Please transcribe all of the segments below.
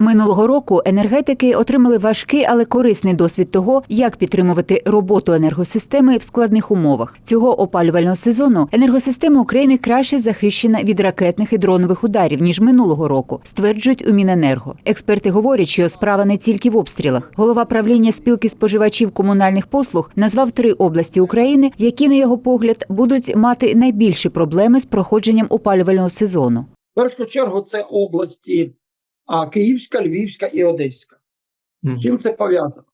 Минулого року енергетики отримали важкий, але корисний досвід того, як підтримувати роботу енергосистеми в складних умовах. Цього опалювального сезону енергосистема України краще захищена від ракетних і дронових ударів ніж минулого року, стверджують у Міненерго. Експерти говорять, що справа не тільки в обстрілах. Голова правління спілки споживачів комунальних послуг назвав три області України, які, на його погляд, будуть мати найбільші проблеми з проходженням опалювального сезону. В першу чергу це області а, Київська, Львівська і Одеська. З чим це пов'язано?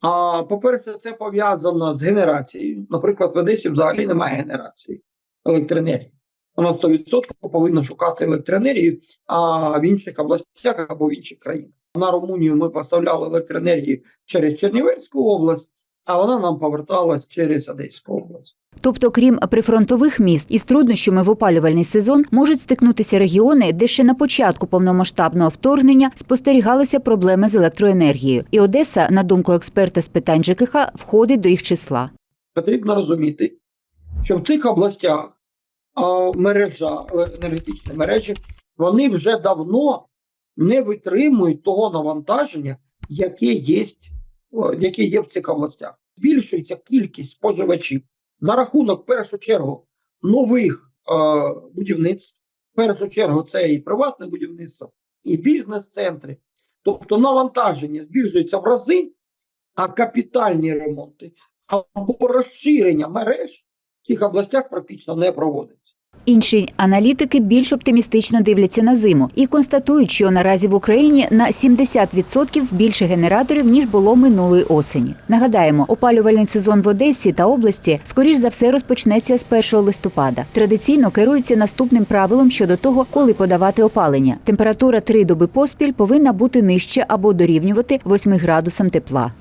А, по-перше, це пов'язано з генерацією. Наприклад, в Одесі взагалі немає генерації електроенергії. Вона 100% повинна шукати електроенергію а в інших областях або в інших країнах. На Румунію ми поставляли електроенергію через Чернівецьку область, а вона нам поверталась через Одеську область. Тобто, крім прифронтових міст, із труднощами в опалювальний сезон можуть стикнутися регіони, де ще на початку повномасштабного вторгнення спостерігалися проблеми з електроенергією. І Одеса, на думку експерта з питань ЖКХ, входить до їх числа. потрібно розуміти, що в цих областях мережа, е, енергетичні мережі, вони вже давно не витримують того навантаження, яке є, яке є в цих областях. Збільшується кількість споживачів за рахунок, в першу чергу, нових е, будівництв. В першу чергу, це і приватне будівництво, і бізнес-центри. Тобто навантаження збільшується в рази, а капітальні ремонти або розширення мереж в цих областях практично не проводиться. Інші аналітики більш оптимістично дивляться на зиму і констатують, що наразі в Україні на 70% більше генераторів ніж було минулої осені. Нагадаємо, опалювальний сезон в Одесі та області скоріш за все розпочнеться з 1 листопада. Традиційно керуються наступним правилом щодо того, коли подавати опалення. Температура три доби поспіль повинна бути нижче або дорівнювати 8 градусам тепла.